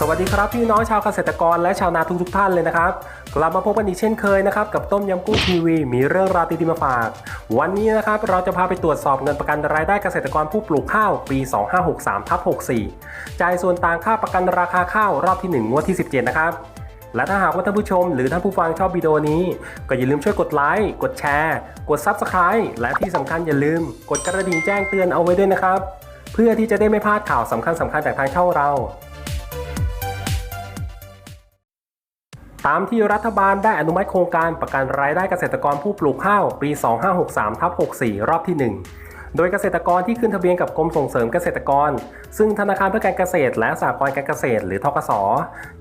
สวัสดีครับพี่น้องชาวเกษตรกรและชาวนาทุกทุกๆท่านเลยนะครับ กลับมาพบกันอีกเช่นเคยนะครับกับต้มยำกุ้งทีวี มีเรื่องราวดีๆมาฝาก วันนี้นะครับเราจะพาไปตรวจสอบเงินประกันรายได้เกษตรกรผู้ปลูกข้าวปี 2563ทับ64 จ่ายส่วนต่างค่าประกันราคาข้าวรอบที่ 1 งวดที่ 17 นะครับ และถ้าหากว่าท่านผู้ชมหรือท่านผู้ฟังชอบวิดีโอนี้ ก็อย่าลืมช่วยกดไลค์กดแชร์ กด Subscribe และที่สำคัญอย่าลืม กดกระดิ่งแจ้งเตือนเอาไว้ด้วยนะครับ เพื่อที่จะได้ไม่พลาดข่าวสำคัญสำคัญๆจากทางช่องเรา ตามที่รัฐบาลได้อนุมัติโครงการประกันรายได้เกษตรกรผู้ปลูกข้าวปี 2563ทับ64 รอบที่ 1 โดยเกษตรกรที่ขึ้นทะเบียนกับกรมส่งเสริมเกษตรกร ซึ่งธนาคารเพื่อการเกษตร และสหกรณ์การเกษตร หรือทกส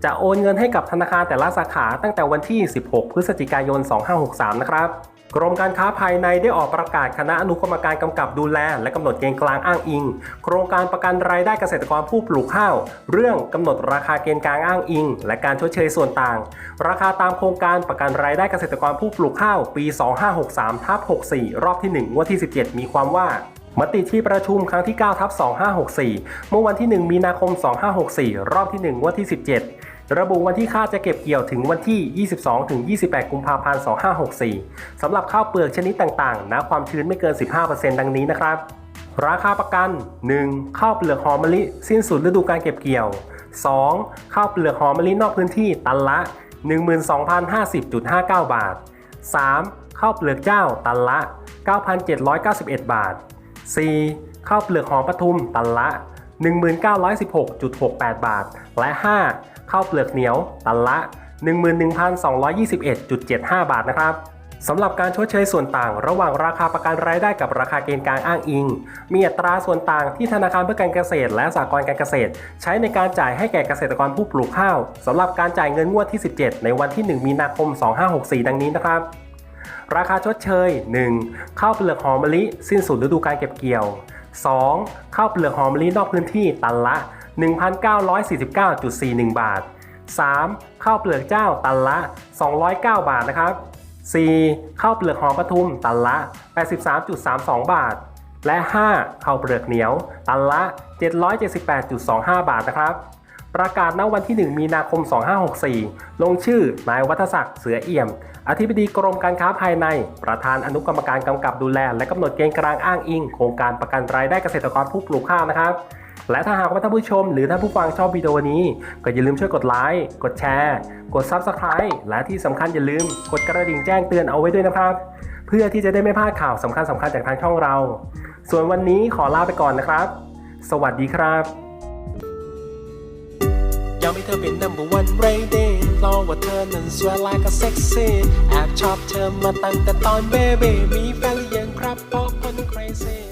จะโอนเงินให้กับธนาคารแต่ละสาขาตั้งแต่วันที่ 16 พฤศจิกายน 2563 นะครับกรมการค้าภายในได้ออกประกาศคณะอนุกรรมการกำกับดูแล และกำหนดเกณฑ์กลางอ้างอิง โครงการประกันรายได้เกษตรกรผู้ปลูกข้าว เรื่องกำหนดราคาเกณฑ์กลางอ้างอิง และการชดเชยส่วนต่าง ราคาตามโครงการประกันรายได้เกษตรกรผู้ปลูกข้าว ปี 2563ทับ64 รอบที่ 1 งวดที่ 17 มีความว่า มติที่ประชุมครั้งที่ 9 ทับ 2564 เมื่อวันที่ 1 มีนาคม 2564 รอบที่1งวดที่ 17 ระบุวันที่ค่าจะเก็บเกี่ยวถึงวันที่ 22 ถึง 28 กุมภาพันธ์ 2564 สำหรับข้าวเปลือกชนิดต่างๆณความชื้นไม่เกิน 15%ดังนี้นะครับ ราคาประกัน 1. ข้าวเปลือกหอมมะลิ สิ้นสุดฤดูการเก็บเกี่ยว 2. ข้าวเปลือกหอมมะลินอกพื้นที่ตันละ 12,050.59 บาท 3. ข้าวเปลือกเจ้าตันละ 9,791 บาท 4. ข้าวเปลือกหอมปทุมตันละ 1916.68 บาท และ 5. ข้าวเปลือกเหนียวตันละ 11,221.75 บาทนะครับสำหรับการชดเชยส่วนต่าง ระหว่างราคาประกันรายได้กับราคาเกณฑ์กลางอ้างอิง มีอัตราส่วนต่างที่ธนาคารเพื่อการเกษตร และสหกรณ์การเกษตร ใช้ในการจ่ายให้แก่เกษตรกรผู้ปลูกข้าวสำหรับการจ่ายเงินงวดที่ 17 ในวันที่ 1 มีนาคม 2564 ดังนี้นะครับ ราคาชดเชย 1. ข้าวเปลือกหอมมะลิสิ้นสุดฤดูการเก็บเกี่ยว 2. ข้าวเปลือกหอมมะลินอกพื้นที่ตันละ 1,949.41 บาท 3. ข้าวเปลือกเจ้าตันละ 209 บาทนะครับ 4. ข้าวเปลือกหอมปทุมตันละ 83.32 บาท และ 5. ข้าวเปลือกเหนียว ตันละ 778.25 บาทนะครับ ประกาศณวันที่ 1 มีนาคม 2564 ลงชื่อนายวัฒศักดิ์เสือเอี่ยม อธิบดีกรมการค้าภายใน ประธานอนุกรรมการกำกับดูแล และกำหนดเกณฑ์กลางอ้างอิง โครงการประกันรายได้เกษตรกรผู้ปลูกข้าวนะครับ และถ้าหากว่าท่านผู้ชมหรือท่านผู้ฟังชอบวิดีโอนี้ ก็อย่าลืมช่วยกดไลค์ กดแชร์ กด Subscribe และที่สำคัญอย่าลืม กดกระดิ่งแจ้งเตือนเอาไว้ด้วยนะครับ เพื่อที่จะได้ไม่พลาดข่าวสำคัญสำคัญๆจากทางช่องเรา ส่วนวันนี้ขอลาไปก่อนนะครับ สวัสดีครับ อยากให้เธอเป็น number one lady รอว่าเธอนั้นสวยและก็เซ็กซี่แอบชอบเธอมาตั้งแต่ตอนเบบีมีแฟนหรือยังครับเพราะคน crazy